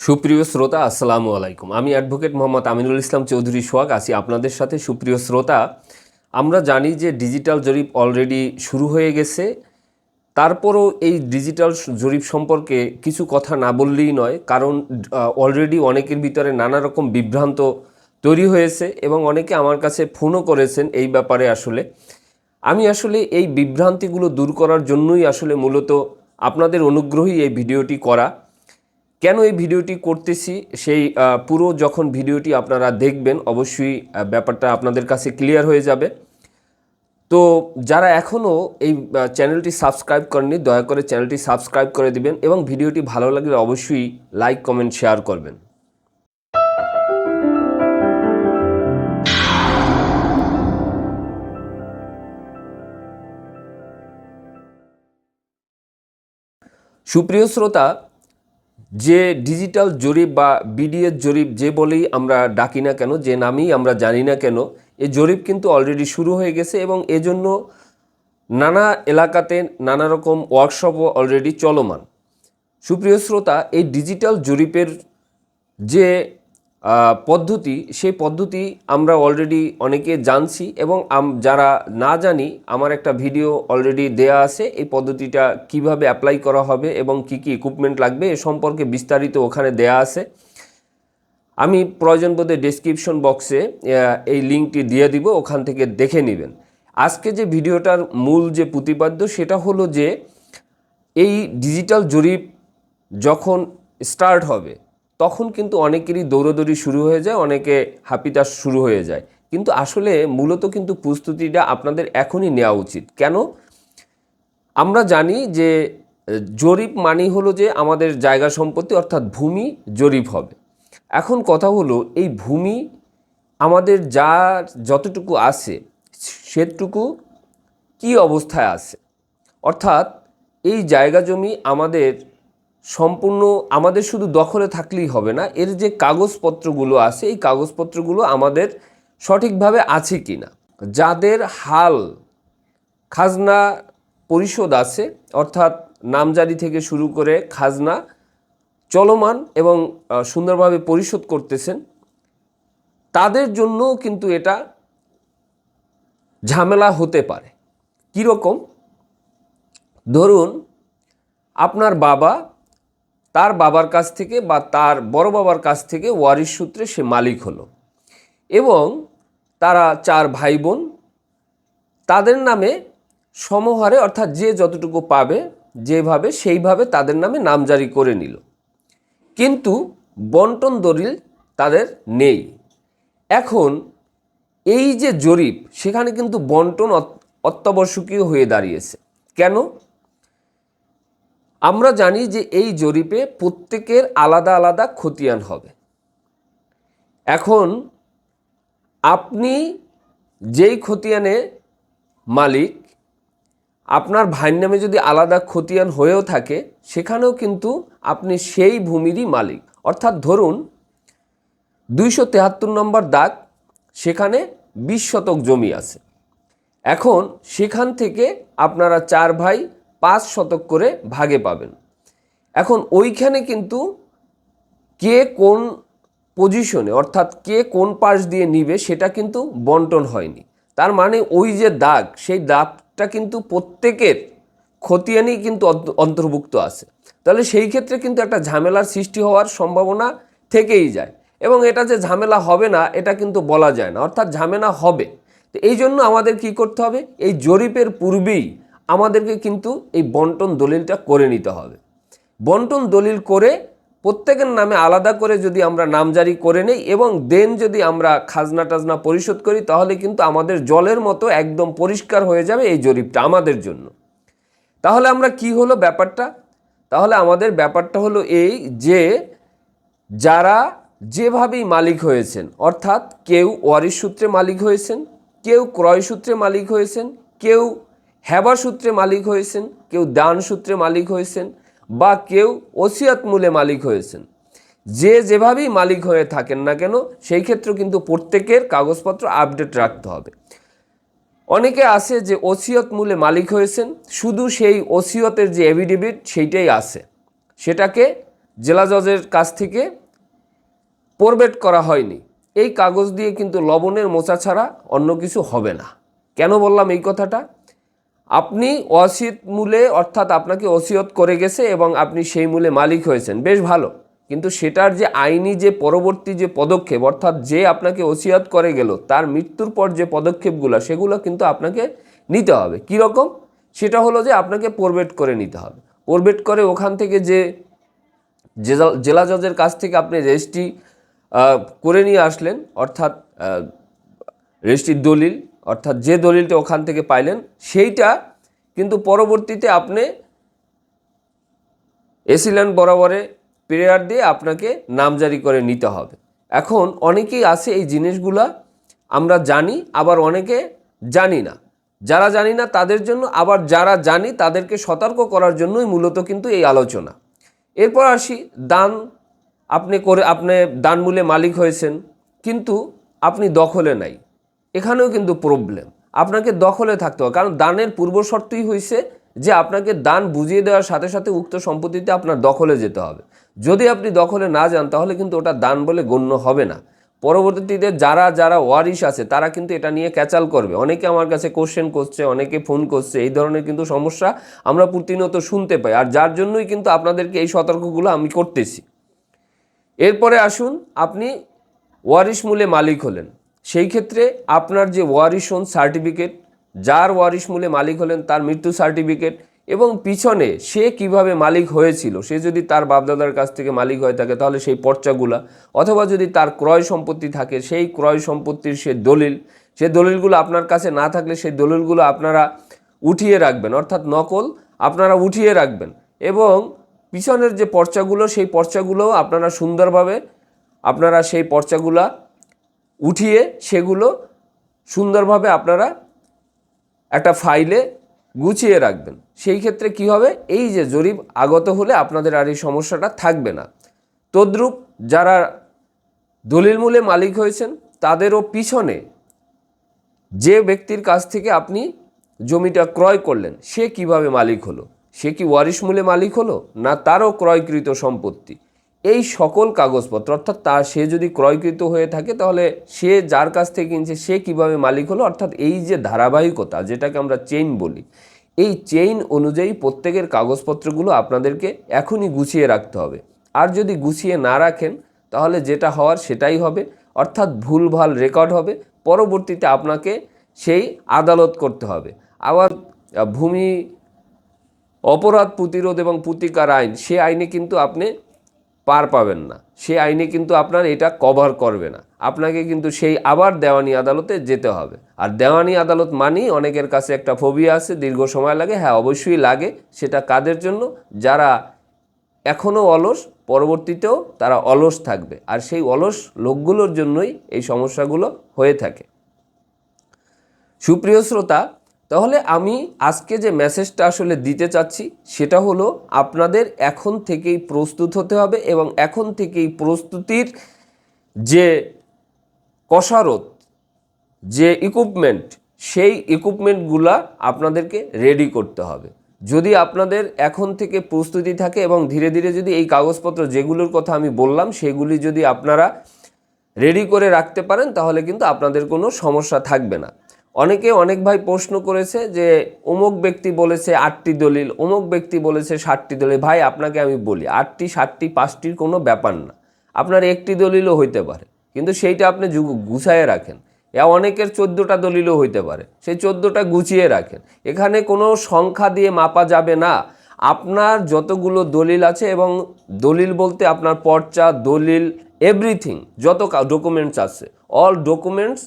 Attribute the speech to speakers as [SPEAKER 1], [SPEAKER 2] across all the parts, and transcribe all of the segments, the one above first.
[SPEAKER 1] সুপ্রিয় শ্রোতা, আসসালামু আলাইকুম। আমি অ্যাডভোকেট মোহাম্মদ আমিনুল ইসলাম চৌধুরী সোহাগ। আছি আপনাদের সাথে। সুপ্রিয় শ্রোতা, আমরা জানি যে ডিজিটাল জরিপ অলরেডি শুরু হয়ে গেছে। তারপরও এই ডিজিটাল জরিপ সম্পর্কে কিছু কথা না বললেই নয়, কারণ অলরেডি অনেকের ভিতরে নানা রকম বিভ্রান্ত তৈরি হয়েছে এবং অনেকে আমার কাছে ফোনও করেছেন এই ব্যাপারে আসলে। আমি আসলে এই বিভ্রান্তিগুলো দূর করার জন্যই আসলে মূলত আপনাদের অনুগ্রহই এই ভিডিওটি করা। কেন এই ভিডিওটি করতেছি? সেই পুরো যখন ভিডিওটি আপনারা দেখবেন, অবশ্যই ব্যাপারটা আপনাদের কাছে ক্লিয়ার হয়ে যাবে। তো যারা এখনও এই চ্যানেলটি সাবস্ক্রাইব করেননি, দয়া করে চ্যানেলটি সাবস্ক্রাইব করে দিবেন এবং ভিডিওটি ভালো লাগলে অবশ্যই লাইক কমেন্ট শেয়ার করবেন। সুপ্রিয় শ্রোতা যে ডিজিটাল জরিপ বা বিডিএস জরিপ যে বলেই আমরা ডাকি না কেন, যে নামেই আমরা জানি না কেন, এ জরিপ কিন্তু অলরেডি শুরু হয়ে গেছে এবং এজন্য নানা এলাকাতে নানা রকম ওয়ার্কশপও অলরেডি চলমান। সুপ্রিয় শ্রোতা, এই ডিজিটাল জরিপের যে পদ্ধতি, সেই পদ্ধতি আমরা অলরেডি অনেকে জানছি এবং যারা না জানি, আমার একটা ভিডিও অলরেডি দেয়া আছে, এই পদ্ধতিটা কীভাবে অ্যাপ্লাই করা হবে এবং কি কি ইকুইপমেন্ট লাগবে এ সম্পর্কে বিস্তারিত ওখানে দেয়া আছে। আমি প্রয়োজন বোধে ডেসক্রিপশন বক্সে এই লিঙ্কটি দিয়ে দিব, ওখান থেকে দেখে নেবেন। আজকে যে ভিডিওটার মূল যে প্রতিপাদ্য, সেটা হলো যে, এই ডিজিটাল জরিপ যখন স্টার্ট হবে তখন কিন্তু অনেকেরই দৌড়দৌড়ি শুরু হয়ে যায়, অনেকে হাপিতাস শুরু হয়ে যায়। কিন্তু আসলে মূলত কিন্তু প্রস্তুতিটা আপনাদের এখনই নেওয়া উচিত। কেন? আমরা জানি যে, জরিপ মানেই হলো যে আমাদের জায়গা সম্পত্তি অর্থাৎ ভূমি জরিপ হবে। এখন কথা হলো, এই ভূমি আমাদের যা যতটুকু আছে, সেটুকু কি অবস্থায় আছে? অর্থাৎ এই জায়গা জমি আমাদের সম্পূর্ণ আমাদের শুধু দখলে থাকলেই হবে না, এর যে কাগজপত্রগুলো আছে, এই কাগজপত্রগুলো আমাদের সঠিকভাবে আছে কি না যাদের হাল খাজনা পরিশোধ আছে, অর্থাৎ নামজারি থেকে শুরু করে খাজনা চলমান এবং সুন্দরভাবে পরিশোধ করতেছেন, তাদের জন্য কিন্তু এটা ঝামেলা হতে পারে। কীরকম? ধরুন, আপনার বাবা তার বাবার কাছ থেকে বা তার বড় বাবার কাছ থেকে ওয়ারিশ সূত্রে সে মালিক হলো। এবং তারা চার ভাই বোন তাদের নামে সমহারে, অর্থাৎ যে যতটুকু পাবে, যেভাবে, সেইভাবে তাদের নামে নামজারি করে নিল। কিন্তু বন্টন দলিল তাদের নেই। এখন এই যে জরিপ, সেখানে কিন্তু বন্টন অত- অত্যাবশ্যকীয় হয়ে দাঁড়িয়েছে। কেন? আমরা জানি যে এই জরিপে প্রত্যেকের আলাদা আলাদা খতিয়ান হবে। এখন আপনি যেই খতিয়ানে মালিক, আপনার ভাইয়ের নামে যদি আলাদা খতিয়ান হয়েও থাকে, সেখানেও কিন্তু আপনি সেই ভূমিরই মালিক। অর্থাৎ ধরুন, দুইশো তেহাত্তর নম্বর দাগ, সেখানে বিশ শতক জমি আছে। এখন সেখান থেকে আপনারা চার ভাই পাঁচ শতক করে ভাগে পাবেন। এখন ওইখানে কিন্তু কে কোন পজিশনে অর্থাৎ কে কোন পাশ দিয়ে নিবে সেটা কিন্তু বন্টন হয়নি। তার মানে ওই যে দাগ, সেই দাগটা কিন্তু প্রত্যেকের খতিয়ানেই কিন্তু অন্ত- অন্তর্ভুক্ত আছে। তাহলে সেই ক্ষেত্রে কিন্তু একটা ঝামেলার সৃষ্টি হওয়ার সম্ভাবনা থেকেই যায়। এবং এটা যে ঝামেলা হবে না, এটা কিন্তু বলা যায় না, অর্থাৎ ঝামেলা হবে। তো এই জন্য আমাদের কি করতে হবে? এই জরিপের পূর্বেই আমাদেরকে কিন্তু এই বন্টন দলিলটা করে নিতে হবে। বন্টন দলিল করে প্রত্যেকের নামে আলাদা করে যদি আমরা নামজারি করে নেই এবং দেন যদি আমরা খাজনা টাজনা পরিশোধ করি, তাহলে কিন্তু আমাদের জলের মতো একদম পরিষ্কার হয়ে যাবে এই জরিপটা আমাদের জন্য। তাহলে আমরা কি হলো ব্যাপারটা? তাহলে আমাদের ব্যাপারটা হলো এই যে, যারা যেভাবেই মালিক হয়েছেন, অর্থাৎ কেউ ওয়ারিশ সূত্রে মালিক হয়েছেন, কেউ ক্রয় সূত্রে মালিক হয়েছেন, কেউ হেবা সূত্রে মালিক হয়েছেন, কেউ দান সূত্রে মালিক হয়েছেন বা কেউ ওসিয়াত মূলে মালিক হয়েছেন। যে যেভাবেই মালিক হয়ে থাকেন না কেন, সেই ক্ষেত্রে কিন্তু প্রত্যেকের কাগজপত্র আপডেট রাখতে হবে। অনেকে আছে যে ওসিয়ত মূলে মালিক হয়েছেন, শুধু সেই ওসিয়তের যে এভিডেভিট সেইটাই আছে। সেটাকে জেলা জজের কাছ থেকে প্রবেট করা হয়নি। এই কাগজ দিয়ে কিন্তু লবণের মোচা ছাড়া অন্য কিছু হবে না। কেন বললাম এই কথাটা? আপনি অসিত মূলে, অর্থাৎ আপনাকে ওসিয়ত করে গেছে এবং আপনি সেই মূলে মালিক হয়েছেন। বেশ ভালো। কিন্তু সেটার যে আইনি যে পরবর্তী যে পদক্ষেপ, অর্থাৎ যে আপনাকে ওসিয়াত করে গেল, তার মৃত্যুর পর যে পদক্ষেপগুলো, সেগুলো কিন্তু আপনাকে নিতে হবে। কী রকম? সেটা হলো যে আপনাকে পোরবেট করে নিতে হবে। পোরবেট করে ওখান থেকে যে জেলা জজের কাছ থেকে আপনি রেজিস্ট্রি করে নিয়ে আসলেন, অর্থাৎ রেজিস্ট্রির দলিল অর্থাৎ যে দলিলটা ওখান থেকে পাইলেন, সেইটা কিন্তু পরবর্তীতে আপনি এসিল্যান্ড বরাবরে প্রেয়ার দিয়ে আপনাকে নামজারি করে নিতে হবে। এখন অনেকেই আছে এই জিনিসগুলা, আমরা জানি, আবার অনেকে জানি না। যারা জানি না, তাদের জন্য আবার যারা জানি, তাদেরকে সতর্ক করার জন্যই মূলত কিন্তু এই আলোচনা। এরপর আসি, দান আপনি করে, আপনি দানমূলে মালিক হয়েছেন, কিন্তু আপনি দখলে নাই। এখানেও কিন্তু প্রবলেম আপনাকে দখলে থাকতে হবে। কারণ দানের পূর্ব শর্তই হয়েছে যে আপনাকে দান বুঝিয়ে দেওয়ার সাথে সাথে উক্ত সম্পত্তিতে আপনার দখলে যেতে হবে। যদি আপনি দখলে না যান, তাহলে কিন্তু ওটা দান বলে গণ্য হবে না। পরবর্তীতে যারা যারা ওয়ারিশ আছে, তারা কিন্তু এটা নিয়ে ক্যাচাল করবে। অনেকে আমার কাছে কোশ্চেন করছে, অনেকে ফোন করছে। এই ধরনের কিন্তু সমস্যা আমরা প্রতিনিয়ত শুনতে পাই। আর যার জন্যই কিন্তু আপনাদেরকে এই সতর্কগুলো আমি করতেছি। এরপরে আসুন, আপনি ওয়ারিশ মূলে মালিক হলেন। সেই ক্ষেত্রে আপনার যে ওয়ারিশন সার্টিফিকেট, যার ওয়ারিশ মূলে মালিক হলেন তার মৃত্যু সার্টিফিকেট এবং পিছনে সে কীভাবে মালিক হয়েছিল, সে যদি তার বাপদাদার কাছ থেকে মালিক হয়ে থাকে তাহলে সেই পর্চাগুলা, অথবা যদি তার ক্রয় সম্পত্তি থাকে সেই ক্রয় সম্পত্তির সে দলিল, সে দলিলগুলো আপনার কাছে না থাকলে সেই দলিলগুলো আপনারা উঠিয়ে রাখবেন, অর্থাৎ নকল আপনারা উঠিয়ে রাখবেন এবং পিছনের যে পর্চাগুলো সেই পর্চাগুলোও আপনারা সুন্দরভাবে, আপনারা সেই পর্চাগুলা উঠিয়ে সেগুলো সুন্দরভাবে আপনারা একটা ফাইলে গুছিয়ে রাখবেন। সেই ক্ষেত্রে কি হবে? এই যে জরিপ আগত হলে আপনাদের আর এই সমস্যাটা থাকবে না। তদ্রূপ যারা দলিল মূলে মালিক হয়েছেন, তাদেরও পিছনে যে ব্যক্তির কাছ থেকে আপনি জমিটা ক্রয় করলেন, সে কীভাবে মালিক হলো? সে কি ওয়ারিশ মূলে মালিক হলো? না তারও ক্রয়কৃত সম্পত্তি? এই সকল কাগজপত্র, অর্থাৎ তার সে যদি ক্রয়কৃত হয়ে থাকে, তাহলে সে যার কাছ থেকে কিনছে, সে কীভাবে মালিক হলো? অর্থাৎ এই যে ধারাবাহিকতা, যেটাকে আমরা চেইন বলি, এই চেইন অনুযায়ী প্রত্যেকের কাগজপত্রগুলো আপনাদেরকে এখনই গুছিয়ে রাখতে হবে। আর যদি গুছিয়ে না রাখেন, তাহলে যেটা হওয়ার সেটাই হবে। অর্থাৎ ভুলভাল রেকর্ড হবে। পরবর্তীতে আপনাকে সেই আদালত করতে হবে। আবার ভূমি অপরাধ প্রতিরোধ এবং প্রতিকার আইন, সে আইনে কিন্তু আপনি পার পাবেন না। সে আইনে কিন্তু আপনার এটা কভার করবে না। আপনাকে কিন্তু সেই আবার দেওয়ানি আদালতে যেতে হবে। আর দেওয়ানি আদালত মানেই অনেকের কাছে একটা ফোবিয়া আছে, দীর্ঘ সময় লাগে হ্যাঁ অবশ্যই লাগে, সেটা কাদের জন্য? যারা এখনও অলস, পরবর্তীতেও তারা অলস থাকবে। আর সেই অলস লোকগুলোর জন্যই এই সমস্যাগুলো হয়ে থাকে। সুপ্রিয় শ্রোতা তাহলে আমি আজকে যে মেসেজটা আসলে দিতে চাচ্ছি, সেটা হলো আপনাদের এখন থেকেই প্রস্তুত হতে হবে এবং এখন থেকেই প্রস্তুতির যে কষারত যে ইকুইপমেন্ট সেই ইকুইপমেন্টগুলা আপনাদেরকে রেডি করতে হবে। যদি আপনাদের এখন থেকে প্রস্তুতি থাকে এবং ধীরে ধীরে যদি এই কাগজপত্র যেগুলোর কথা আমি বললাম, সেগুলি যদি আপনারা রেডি করে রাখতে পারেন, তাহলে কিন্তু আপনাদের কোনো সমস্যা থাকবে না। অনেকে অনেক ভাই প্রশ্ন করেছে যে, অমুক ব্যক্তি বলেছে আটটি দলিল, অমুক ব্যক্তি বলেছে ষাটটি দলিল। ভাই, আপনাকে আমি বলি, আটটি ষাটটি পাঁচটির কোনো ব্যাপার না। আপনার একটি দলিলও হইতে পারে, কিন্তু সেইটা আপনি গুছায়ে রাখেন। এ অনেকের চোদ্দোটা দলিলও হইতে পারে, সেই চোদ্দোটা গুছিয়ে রাখেন। এখানে কোনো সংখ্যা দিয়ে মাপা যাবে না। আপনার যতগুলো দলিল আছে এবং দলিল বলতে আপনার পর্চা, দলিল, এভরিথিং, যত ডকুমেন্টস আছে, অল ডকুমেন্টস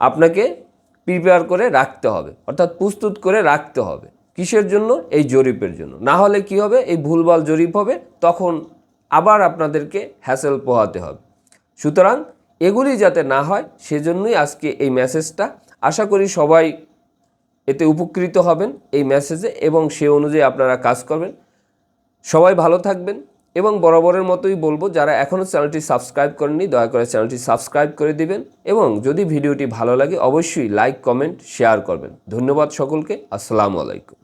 [SPEAKER 1] আপনাকে প্রিপেয়ার করে রাখতে হবে, অর্থাৎ প্রস্তুত করে রাখতে হবে। কিসের জন্য? এই জরিপের জন্য। না হলে কি হবে? এই ভুলভাল জরিপ হবে, তখন আবার আপনাদেরকে হ্যাসেল পোহাতে হবে। সুতরাং এগুলি যাতে না হয়, সেজন্যই আজকে এই মেসেজটা আশা করি সবাই এতে উপকৃত হবেন এই মেসেজে এবং সে অনুযায়ী আপনারা কাজ করবেন। সবাই ভালো থাকবেন। এবং বরাবরের মতোই বলব, যারা এখনও চ্যানেলটি সাবস্ক্রাইব করেননি, দয়া করে চ্যানেলটি সাবস্ক্রাইব করে দিবেন এবং যদি ভিডিওটি ভালো লাগে, অবশ্যই লাইক, কমেন্ট, শেয়ার করবেন। ধন্যবাদ সকলকে, আসসালামু আলাইকুম।